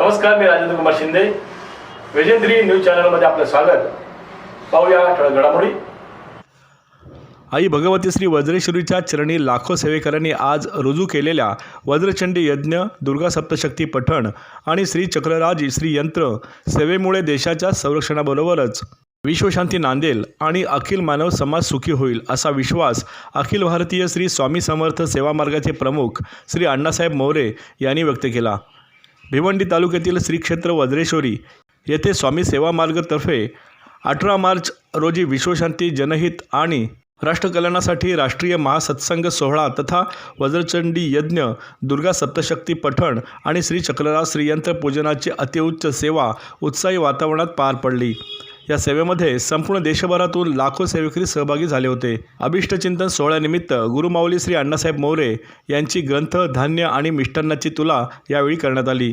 नमस्कार मी राजेंद्र कुमार शिंदे. वेजेंद्री न्यूज चॅनलमध्ये आपलं स्वागत. पाहूया ठळक घडामोडी. आई भगवती श्री वज्रेश्वरीच्या चरणी लाखो सेवेकरांनी आज रुजू केलेल्या वज्रचंडी यज्ञ दुर्गा सप्तशक्ती पठण आणि श्री चक्रराज श्री यंत्र सेवेमुळे देशाच्या संरक्षणाबरोबरच विश्वशांती नांदेल आणि अखिल मानव समाज सुखी होईल असा विश्वास अखिल भारतीय श्री स्वामी समर्थ सेवा मार्गाचे प्रमुख श्री अण्णासाहेब मोरे यांनी व्यक्त केला. भिवंडी तालुक्यातील श्री क्षेत्र वज्रेश्वरी येथे स्वामी सेवा मार्गतर्फे अठरा मार्च रोजी विश्वशांती जनहित आणि राष्ट्रकल्याणासाठी राष्ट्रीय महासत्संग सोहळा तथा वज्रचंडी यज्ञ दुर्गा सप्तशक्ती पठण आणि श्री चक्रराज श्रीयंत्र पूजनाची अतिउच्च सेवा उत्साही वातावरणात पार पडली. या सेवेमध्ये संपूर्ण देशभरातून लाखो सेवेकरी सहभागी झाले होते. अभिष्टचिंतन सोहळ्यानिमित्त गुरुमाऊली श्री अण्णासाहेब मोरे यांची ग्रंथ धान्य आणि मिष्टान्नाची तुला यावेळी करण्यात आली.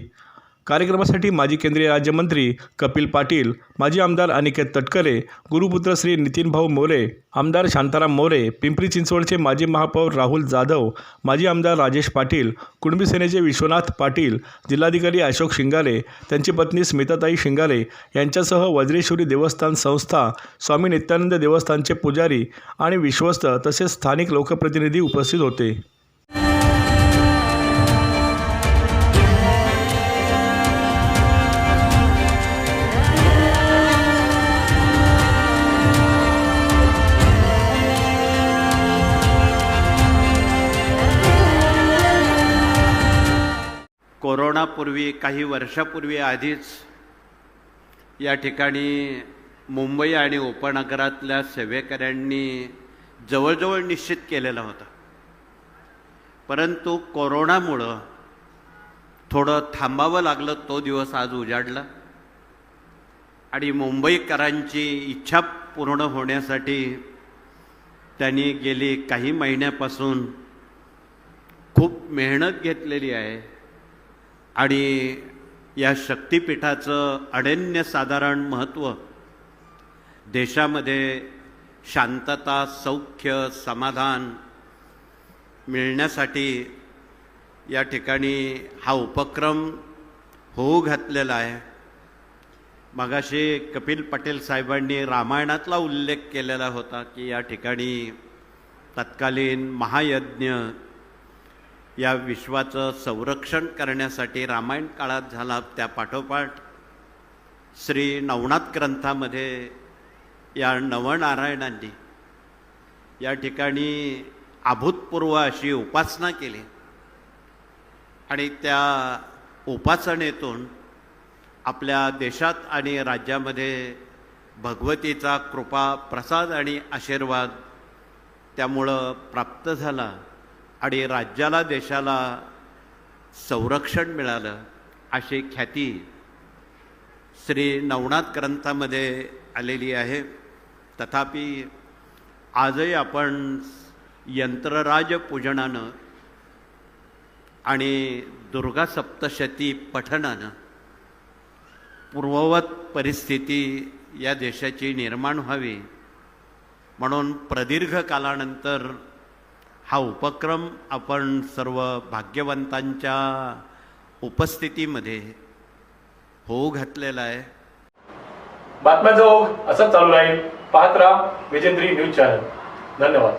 कार्यक्रमासाठी माजी केंद्रीय राज्यमंत्री कपिल पाटील माजी आमदार अनिकेत तटकरे गुरुपुत्र श्री नितीनभाऊ मोरे आमदार शांताराम मोरे पिंपरी चिंचवडचे माजी महापौर राहुल जाधव माजी आमदार राजेश पाटील कुणबी सेनेचे विश्वनाथ पाटील जिल्हाधिकारी अशोक शिंगारे त्यांची पत्नी स्मिताताई शिंगारे यांच्यासह वज्रेश्वरी देवस्थान संस्था स्वामी नित्यानंद देवस्थानचे पुजारी आणि विश्वस्त तसेच स्थानिक लोकप्रतिनिधी उपस्थित होते. कोरोनापूर्वी काही वर्षापूर्वी आधीच या ठिकाणी मुंबई आणि उपनगरातल्या सेवेकऱ्यांनी जवळजवळ निश्चित केलेला होता. परंतु कोरोनामुळं थोडं थांबावं लागलं तो दिवस आज उजाडला. आणि मुंबईकरांची इच्छा पूर्ण होण्यासाठी त्यांनी गेली काही महिन्यापासून खूप मेहनत घेतलेली आहे. आणि या शक्तिपीठाचं अनन्यसाधारण महत्त्व देशामध्ये शांतता सौख्य समाधान मिळण्यासाठी या ठिकाणी हा उपक्रम होऊ घातलेला आहे. मगाशी कपिल पटेल साहेबांनी रामायणातला उल्लेख केलेला होता की या ठिकाणी तत्कालीन महायज्ञ या विश्वाचं संरक्षण करण्यासाठी रामायण काळात झाला त्या पाठोपाठ. श्री नवनाथ ग्रंथामध्ये या नवनारायणांनी या ठिकाणी अभूतपूर्व अशी उपासना केली. आणि त्या उपासनेतून आपल्या देशात आणि राज्यामध्ये भगवतीचा कृपा प्रसाद आणि आशीर्वाद त्यामुळं प्राप्त झाला. आणि राज्याला देशाला संरक्षण मिळालं अशी ख्याती श्री नवनाथ ग्रंथामध्ये आलेली आहे. तथापि आजही आपण यंत्रराज पूजनानं आणि दुर्गा सप्तशती पठणानं पूर्ववत परिस्थिती या देशाची निर्माण व्हावी म्हणून प्रदीर्घ कालानंतर हा उपक्रम आपण सर्व भाग्यवंतांच्या उपस्थितीमध्ये होऊ घातलेला आहे. बातम्याचा ओघ असंच चालू राहील. पाहत राहा विजेंद्री न्यूज चॅनल. धन्यवाद.